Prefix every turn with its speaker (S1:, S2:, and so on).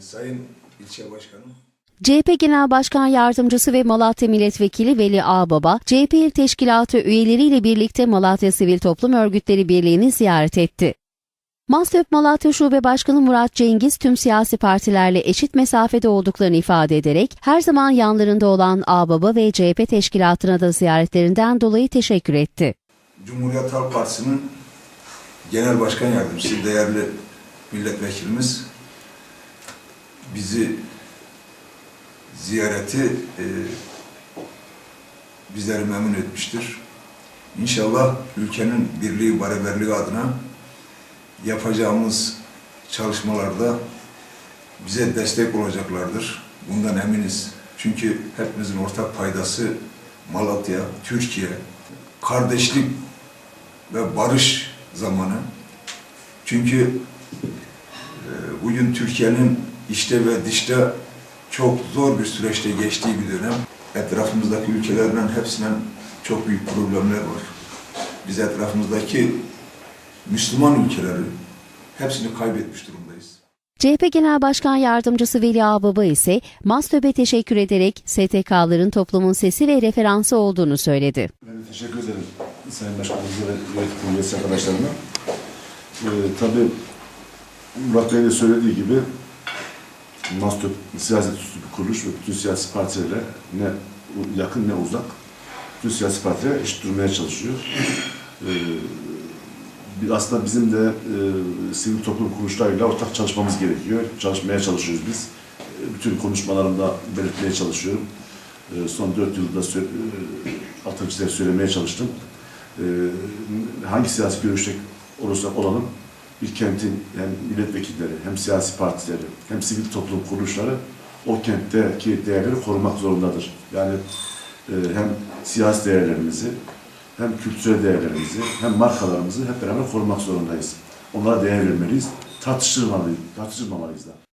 S1: Sayın ilçe başkanım,
S2: CHP Genel Başkan Yardımcısı ve Malatya Milletvekili Veli Ağbaba, CHP İl Teşkilatı üyeleriyle birlikte Malatya Sivil Toplum Örgütleri Birliği'ni ziyaret etti. MASTÖP Malatya Şube Başkanı Murat Cengiz tüm siyasi partilerle eşit mesafede olduklarını ifade ederek her zaman yanlarında olan Ağbaba ve CHP teşkilatına da ziyaretlerinden dolayı teşekkür etti.
S1: Cumhuriyet Halk Partisi'nin genel başkan yardımcısı, değerli milletvekilimiz bizi ziyareti e, bizleri memnun etmiştir. İnşallah ülkenin birliği, beraberliği adına yapacağımız çalışmalarda bize destek olacaklardır. Bundan eminiz. Çünkü hepimizin ortak paydası Malatya, Türkiye, kardeşlik ve barış zamanı. Çünkü e, bugün Türkiye'nin işte ve dışta çok zor bir süreçte geçtiği bir dönem. Etrafımızdaki ülkelerden hepsinden çok büyük problemler var. Biz etrafımızdaki Müslüman ülkeleri hepsini kaybetmiş durumdayız.
S2: CHP Genel Başkan Yardımcısı Veli Ağbaba ise MASTÖP'e teşekkür ederek STK'ların toplumun sesi ve referansı olduğunu söyledi.
S3: Ben de teşekkür ederim Sayın Başkanımıza ve yönetim üyesi arkadaşlarıma. Ee, tabii Murat Bey'in de söylediği gibi MASTÖP siyaset üstü bir kuruluş ve bütün siyasi partilerle ne yakın ne uzak bütün siyasi partiler eşit durmaya çalışıyor. Ee, aslında bizim de e, sivil toplum kuruluşlarıyla ortak çalışmamız gerekiyor. Çalışmaya çalışıyoruz biz. E, bütün konuşmalarımda belirtmeye çalışıyorum. E, son dört yılda sö- e, altını çizerek söylemeye çalıştım. E, hangi siyasi görüşte olursa olalım bir kentin hem milletvekilleri hem siyasi partileri hem sivil toplum kuruluşları o kentteki değerleri korumak zorundadır. Yani e, hem siyasi değerlerimizi hem kültürel değerlerimizi hem markalarımızı hep beraber korumak zorundayız. Onlara değer vermeliyiz. Tartıştırmamalıyız, tartıştırmamalıyız da.